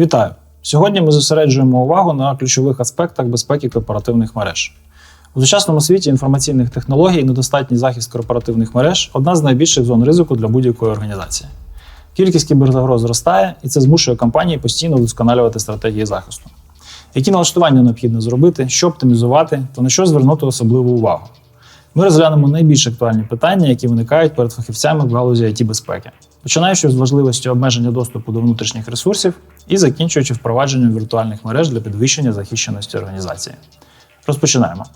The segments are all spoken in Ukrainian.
Вітаю! Сьогодні ми зосереджуємо увагу на ключових аспектах безпеки корпоративних мереж. У сучасному світі інформаційних технологій недостатній захист корпоративних мереж одна з найбільших зон ризику для будь-якої організації. Кількість кіберзагроз зростає, і це змушує компанії постійно вдосконалювати стратегії захисту. Які налаштування необхідно зробити, що оптимізувати та на що звернути особливу увагу. Ми розглянемо найбільш актуальні питання, які виникають перед фахівцями в галузі it безпеки, починаючи з важливості обмеження доступу до внутрішніх ресурсів і закінчуючи впровадженням віртуальних мереж для підвищення захищеності організації. Розпочинаємо.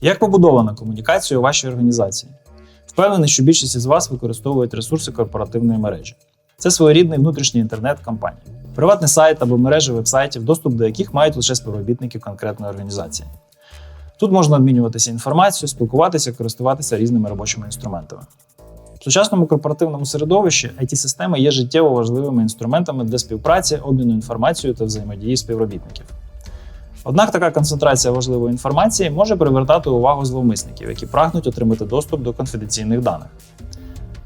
Як побудована комунікація у вашій організації? Впевнений, що більшість із вас використовують ресурси корпоративної мережі. Це своєрідний внутрішній інтернет компанії, приватний сайт або мережі вебсайтів, доступ до яких мають лише співробітники конкретної організації. Тут можна обмінюватися інформацією, спілкуватися, користуватися різними робочими інструментами. В сучасному корпоративному середовищі it системи є життєво важливими інструментами для співпраці, обміну інформацією та взаємодії співробітників. Однак така концентрація важливої інформації може привертати увагу зловмисників, які прагнуть отримати доступ до конфіденційних даних.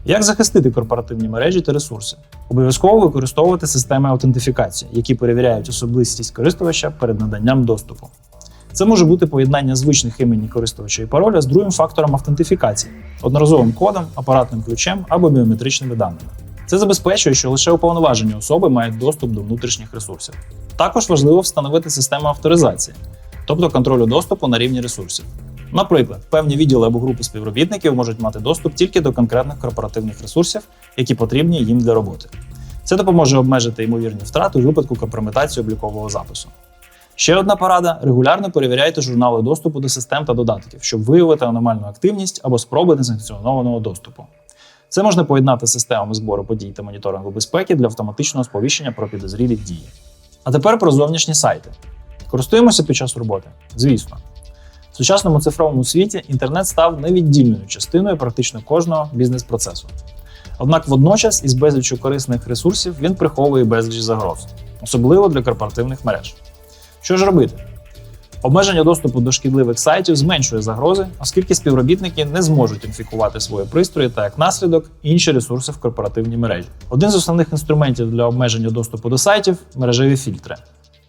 Як захистити корпоративні мережі та ресурси? Обов'язково використовувати системи аутентифікації, які перевіряють особистість користувача перед наданням доступу. Це може бути поєднання звичних імені користувача і пароля з другим фактором автентифікації одноразовим кодом, апаратним ключем або біометричними даними. Це забезпечує, що лише уповноважені особи мають доступ до внутрішніх ресурсів. Також важливо встановити систему авторизації, тобто контролю доступу на рівні ресурсів. Наприклад, певні відділи або групи співробітників можуть мати доступ тільки до конкретних корпоративних ресурсів, які потрібні їм для роботи. Це допоможе обмежити ймовірні втрати у випадку компрометації облікового запису. Ще одна порада: регулярно перевіряйте журнали доступу до систем та додатків, щоб виявити аномальну активність або спроби несанкціонованого доступу. Це можна поєднати з системами збору подій та моніторингу безпеки для автоматичного сповіщення про підозрілі дії. А тепер про зовнішні сайти. Користуємося під час роботи? Звісно. В сучасному цифровому світі інтернет став невіддільною частиною практично кожного бізнес-процесу. Однак водночас із безліччю корисних ресурсів він приховує безліч загроз, особливо для корпоративних мереж. Що ж робити? Обмеження доступу до шкідливих сайтів зменшує загрози, оскільки співробітники не зможуть інфікувати свої пристрої та як наслідок інші ресурси в корпоративній мережі. Один з основних інструментів для обмеження доступу до сайтів мережеві фільтри.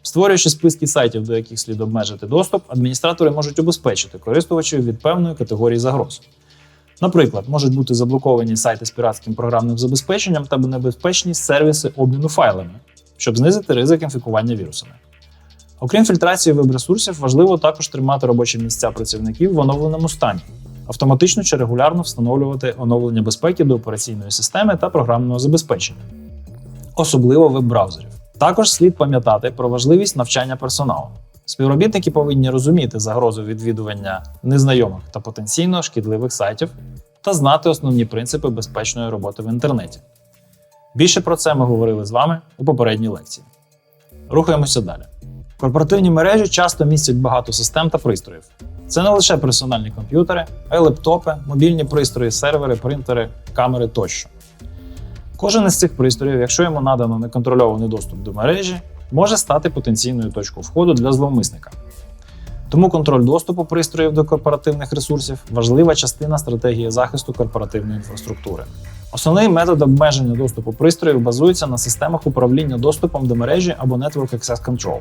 Створюючи списки сайтів, до яких слід обмежити доступ, адміністратори можуть убезпечити користувачів від певної категорії загроз. Наприклад, можуть бути заблоковані сайти з піратським програмним забезпеченням та небезпечні сервіси обміну файлами, щоб знизити ризик інфікування вірусами. Окрім фільтрації веб-ресурсів, важливо також тримати робочі місця працівників в оновленому стані, автоматично чи регулярно встановлювати оновлення безпеки до операційної системи та програмного забезпечення, особливо веб-браузерів. Також слід пам'ятати про важливість навчання персоналу. Співробітники повинні розуміти загрозу відвідування незнайомих та потенційно шкідливих сайтів та знати основні принципи безпечної роботи в інтернеті. Більше про це ми говорили з вами у попередній лекції. Рухаємося далі. Корпоративні мережі часто містять багато систем та пристроїв. Це не лише персональні комп'ютери, а й лептопи, мобільні пристрої, сервери, принтери, камери тощо. Кожен із цих пристроїв, якщо йому надано неконтрольований доступ до мережі, може стати потенційною точкою входу для зловмисника. Тому контроль доступу пристроїв до корпоративних ресурсів важлива частина стратегії захисту корпоративної інфраструктури. Основний метод обмеження доступу пристроїв базується на системах управління доступом до мережі або Network Access Control.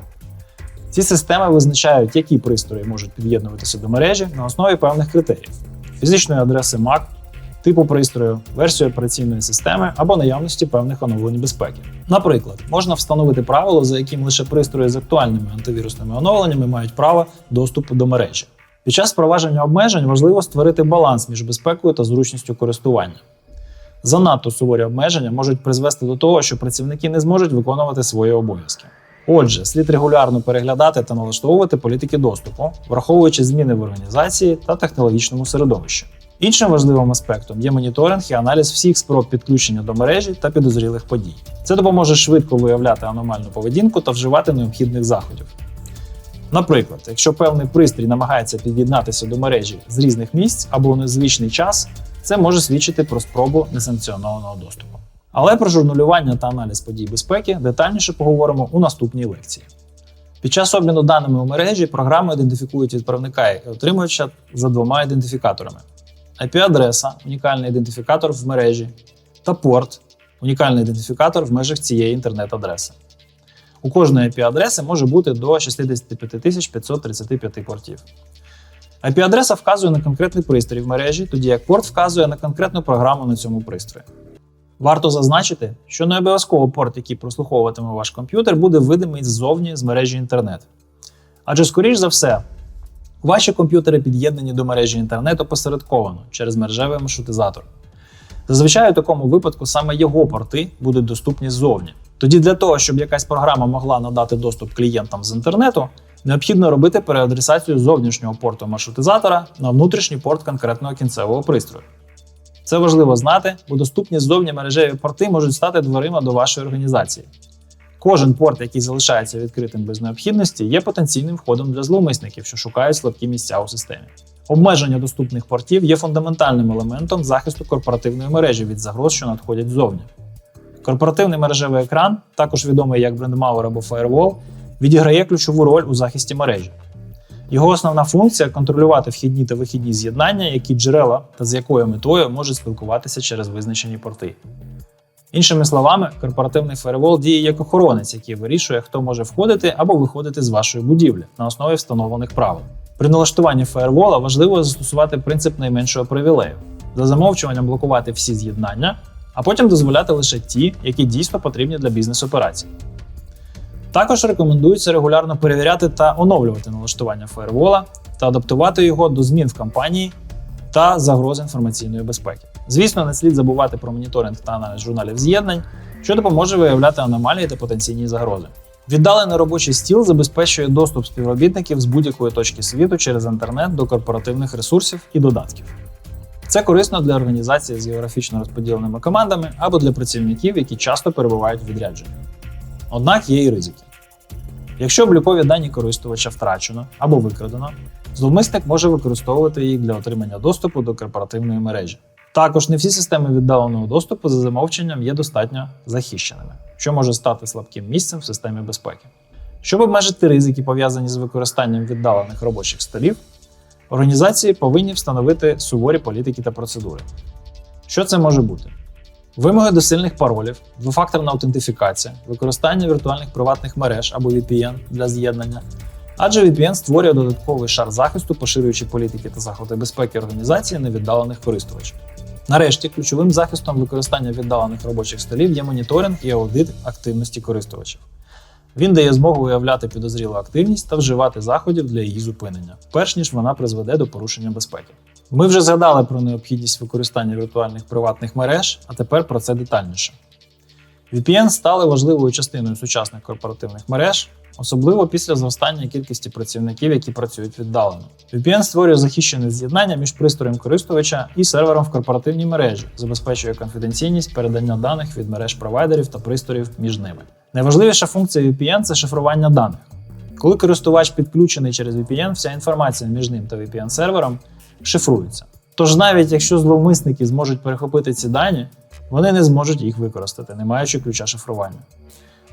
Ці системи визначають, які пристрої можуть під'єднуватися до мережі на основі певних критеріїв: фізичної адреси MAC, типу пристрою, версії операційної системи або наявності певних оновлень безпеки. Наприклад, можна встановити правило, за яким лише пристрої з актуальними антивірусними оновленнями мають право доступу до мережі. Під час впровадження обмежень важливо створити баланс між безпекою та зручністю користування. Занадто суворі обмеження можуть призвести до того, що працівники не зможуть виконувати свої обов'язки. Отже, слід регулярно переглядати та налаштовувати політики доступу, враховуючи зміни в організації та технологічному середовищі. Іншим важливим аспектом є моніторинг і аналіз всіх спроб підключення до мережі та підозрілих подій. Це допоможе швидко виявляти аномальну поведінку та вживати необхідних заходів. Наприклад, якщо певний пристрій намагається під'єднатися до мережі з різних місць або у незвичний час, це може свідчити про спробу несанкціонованого доступу. Але про журналювання та аналіз подій безпеки детальніше поговоримо у наступній лекції. Під час обміну даними у мережі програми ідентифікують відправника і отримувача за двома ідентифікаторами: IP-адреса унікальний ідентифікатор в мережі, та порт унікальний ідентифікатор в межах цієї інтернет-адреси. У кожної IP-адреси може бути до 65 535 портів. IP-адреса вказує на конкретний пристрій в мережі, тоді як порт вказує на конкретну програму на цьому пристрої. Варто зазначити, що не обов'язково порт, який прослуховуватиме ваш комп'ютер, буде видимий ззовні з мережі інтернет. Адже, скоріш за все, ваші комп'ютери під'єднані до мережі інтернету посередковано через мережевий маршрутизатор. Зазвичай у такому випадку саме його порти будуть доступні ззовні. Тоді для того, щоб якась програма могла надати доступ клієнтам з інтернету, необхідно робити переадресацію зовнішнього порту маршрутизатора на внутрішній порт конкретного кінцевого пристрою. Це важливо знати, бо доступні ззовні мережеві порти можуть стати дверима до вашої організації. Кожен порт, який залишається відкритим без необхідності, є потенційним входом для зловмисників, що шукають слабкі місця у системі. Обмеження доступних портів є фундаментальним елементом захисту корпоративної мережі від загроз, що надходять ззовні. Корпоративний мережевий екран, також відомий як брендмауер або Firewall, відіграє ключову роль у захисті мережі. Його основна функція контролювати вхідні та вихідні з'єднання, які джерела та з якою метою можуть спілкуватися через визначені порти. Іншими словами, корпоративний фаєрвол діє як охоронець, який вирішує, хто може входити або виходити з вашої будівлі на основі встановлених правил. При налаштуванні фаєрвола важливо застосувати принцип найменшого привілею, за замовчуванням блокувати всі з'єднання, а потім дозволяти лише ті, які дійсно потрібні для бізнес-операцій. Також рекомендується регулярно перевіряти та оновлювати налаштування фаєрвола та адаптувати його до змін в кампанії та загроз інформаційної безпеки. Звісно, не слід забувати про моніторинг та аналіз журналів з'єднань, що допоможе виявляти аномалії та потенційні загрози. Віддалений робочий стіл забезпечує доступ співробітників з будь-якої точки світу через інтернет до корпоративних ресурсів і додатків. Це корисно для організації з географічно розподіленими командами або для працівників, які часто перебувають в відрядженні. Однак є і ризики. Якщо облікові дані користувача втрачено або викрадено, зловмисник може використовувати їх для отримання доступу до корпоративної мережі. Також не всі системи віддаленого доступу за замовченням є достатньо захищеними, що може стати слабким місцем в системі безпеки. Щоб обмежити ризики, пов'язані з використанням віддалених робочих столів, організації повинні встановити суворі політики та процедури. Що це може бути? Вимоги до сильних паролів, двофакторна аутентифікація, використання віртуальних приватних мереж або VPN для з'єднання, адже VPN створює додатковий шар захисту, поширюючи політики та заходи безпеки організації на віддалених користувачів. Нарешті, ключовим захистом використання віддалених робочих столів є моніторинг і аудит активності користувачів. Він дає змогу виявляти підозрілу активність та вживати заходів для її зупинення, перш ніж вона призведе до порушення безпеки. Ми вже згадали про необхідність використання віртуальних приватних мереж, а тепер про це детальніше. VPN стали важливою частиною сучасних корпоративних мереж, особливо після зростання кількості працівників, які працюють віддалено. VPN створює захищене з'єднання між пристроєм користувача і сервером в корпоративній мережі, забезпечує конфіденційність передання даних від мереж провайдерів та пристроїв між ними. Найважливіша функція VPN це шифрування даних. Коли користувач підключений через VPN, вся інформація між ним та VPN-сервером шифрується. Тож навіть якщо зловмисники зможуть перехопити ці дані, вони не зможуть їх використати, не маючи ключа шифрування.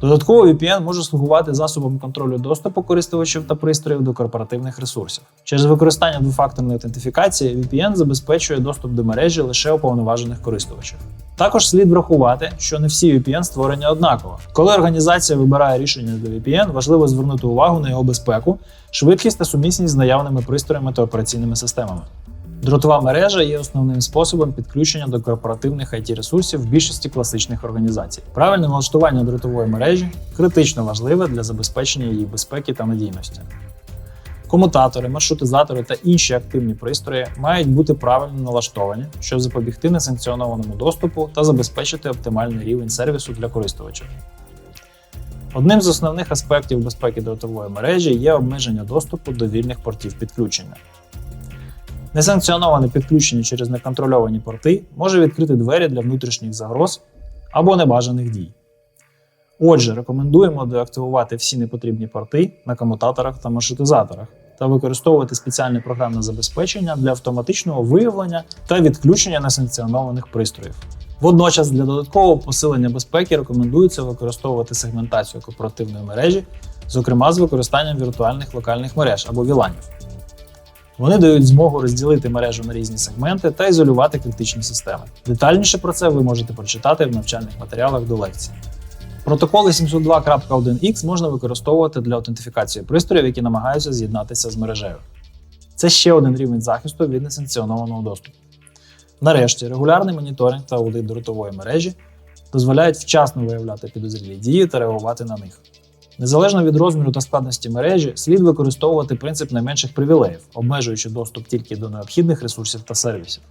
Додатково VPN може слугувати засобом контролю доступу користувачів та пристроїв до корпоративних ресурсів. Через використання двофакторної аутентифікації VPN забезпечує доступ до мережі лише уповноважених користувачів. Також слід врахувати, що не всі VPN створені однаково. Коли організація вибирає рішення для VPN, важливо звернути увагу на його безпеку, швидкість та сумісність з наявними пристроями та операційними системами. Дротова мережа є основним способом підключення до корпоративних it ресурсів в більшості класичних організацій. Правильне налаштування дротової мережі критично важливе для забезпечення її безпеки та надійності. Комутатори, маршрутизатори та інші активні пристрої мають бути правильно налаштовані, щоб запобігти несанкціонованому доступу та забезпечити оптимальний рівень сервісу для користувачів. Одним з основних аспектів безпеки дротової мережі є обмеження доступу до вільних портів підключення. Несанкціоноване підключення через неконтрольовані порти може відкрити двері для внутрішніх загроз або небажаних дій. Отже, рекомендуємо деактивувати всі непотрібні порти на комутаторах та маршрутизаторах та використовувати спеціальне програмне забезпечення для автоматичного виявлення та відключення несанкціонованих пристроїв. Водночас для додаткового посилення безпеки рекомендується використовувати сегментацію корпоративної мережі, зокрема з використанням віртуальних локальних мереж або віланів. Вони дають змогу розділити мережу на різні сегменти та ізолювати критичні системи. Детальніше про це ви можете прочитати в навчальних матеріалах до лекції. Протоколи 702.1x можна використовувати для аутентифікації пристроїв, які намагаються з'єднатися з мережею. Це ще один рівень захисту від несанкціонованого доступу. Нарешті, регулярний моніторинг та аудит дротової мережі дозволяють вчасно виявляти підозрілі дії та реагувати на них. Незалежно від розміру та складності мережі, слід використовувати принцип найменших привілеїв, обмежуючи доступ тільки до необхідних ресурсів та сервісів.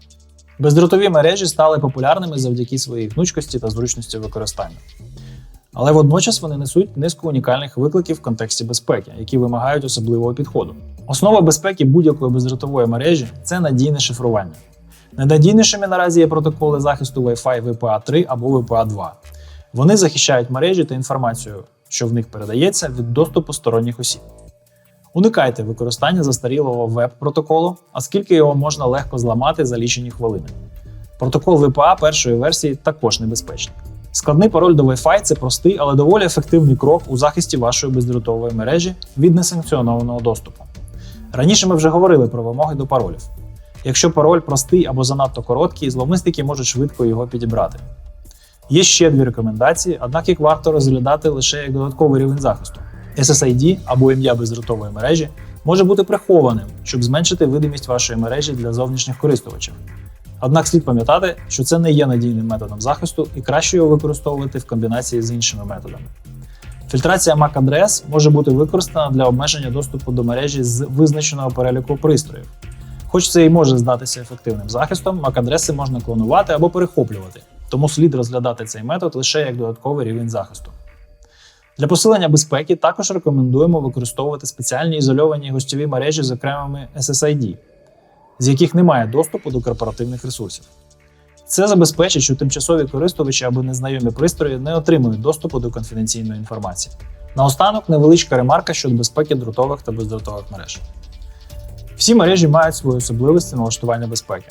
Бездротові мережі стали популярними завдяки своїй гнучкості та зручності використання. Але водночас вони несуть низку унікальних викликів в контексті безпеки, які вимагають особливого підходу. Основа безпеки будь-якої бездротової мережі це надійне шифрування. Найнадійнішими наразі є протоколи захисту Wi-Fi WPA3 або WPA2. Вони захищають мережі та інформацію, що в них передається від доступу сторонніх осіб. Уникайте використання застарілого веб-протоколу, оскільки його можна легко зламати за лічені хвилини. Протокол WPA першої версії також небезпечний. Складний пароль до Wi-Fi це простий, але доволі ефективний крок у захисті вашої бездротової мережі від несанкціонованого доступу. Раніше ми вже говорили про вимоги до паролів. Якщо пароль простий або занадто короткий, зловмисники можуть швидко його підібрати. Є ще дві рекомендації, однак їх варто розглядати лише як додатковий рівень захисту. SSID або ім'я бездротової мережі може бути прихованим, щоб зменшити видимість вашої мережі для зовнішніх користувачів. Однак слід пам'ятати, що це не є надійним методом захисту і краще його використовувати в комбінації з іншими методами. Фільтрація MAC-адрес може бути використана для обмеження доступу до мережі з визначеного переліку пристроїв. Хоч це і може здатися ефективним захистом, MAC-адреси можна клонувати або перехоплювати, тому слід розглядати цей метод лише як додатковий рівень захисту. Для посилення безпеки також рекомендуємо використовувати спеціальні ізольовані гостьові мережі з окремими SSID, з яких немає доступу до корпоративних ресурсів. Це забезпечить, що тимчасові користувачі або незнайомі пристрої не отримують доступу до конфіденційної інформації. Наостанок невеличка ремарка щодо безпеки дротових та бездротових мереж. Всі мережі мають свої особливості налаштування безпеки.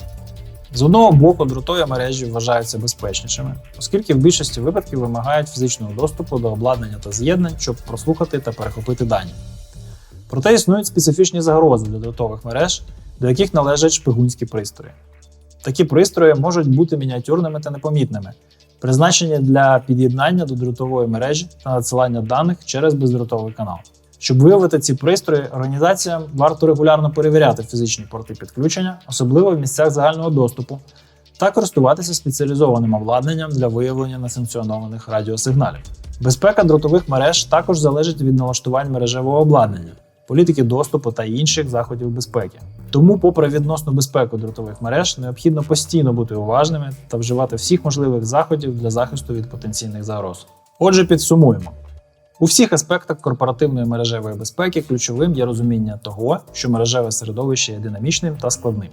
З одного боку, дротові мережі вважаються безпечнішими, оскільки в більшості випадків вимагають фізичного доступу до обладнання та з'єднань, щоб прослухати та перехопити дані. Проте існують специфічні загрози для дротових мереж, до яких належать шпигунські пристрої. Такі пристрої можуть бути мініатюрними та непомітними, призначені для під'єднання до дротової мережі та надсилання даних через бездротовий канал. Щоб виявити ці пристрої, організаціям варто регулярно перевіряти фізичні порти підключення, особливо в місцях загального доступу, та користуватися спеціалізованим обладнанням для виявлення несанкціонованих радіосигналів. Безпека дротових мереж також залежить від налаштувань мережевого обладнання, політики доступу та інших заходів безпеки. Тому, попри відносну безпеку дротових мереж, необхідно постійно бути уважними та вживати всіх можливих заходів для захисту від потенційних загроз. Отже, підсумуємо. У всіх аспектах корпоративної мережевої безпеки ключовим є розуміння того, що мережеве середовище є динамічним та складним.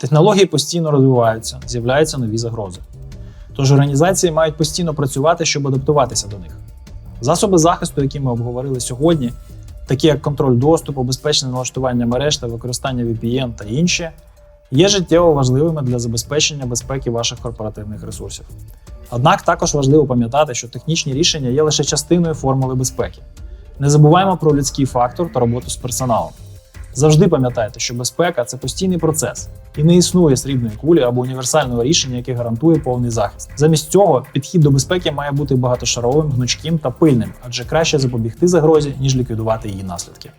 Технології постійно розвиваються, з'являються нові загрози. Тож організації мають постійно працювати, щоб адаптуватися до них. Засоби захисту, які ми обговорили сьогодні, такі як контроль доступу, безпечне налаштування мереж та використання VPN та інші, є життєво важливими для забезпечення безпеки ваших корпоративних ресурсів. Однак також важливо пам'ятати, що технічні рішення є лише частиною формули безпеки. Не забуваємо про людський фактор та роботу з персоналом. Завжди пам'ятайте, що безпека це постійний процес, і не існує срібної кулі або універсального рішення, яке гарантує повний захист. Замість цього підхід до безпеки має бути багатошаровим, гнучким та пильним, адже краще запобігти загрозі, ніж ліквідувати її наслідки.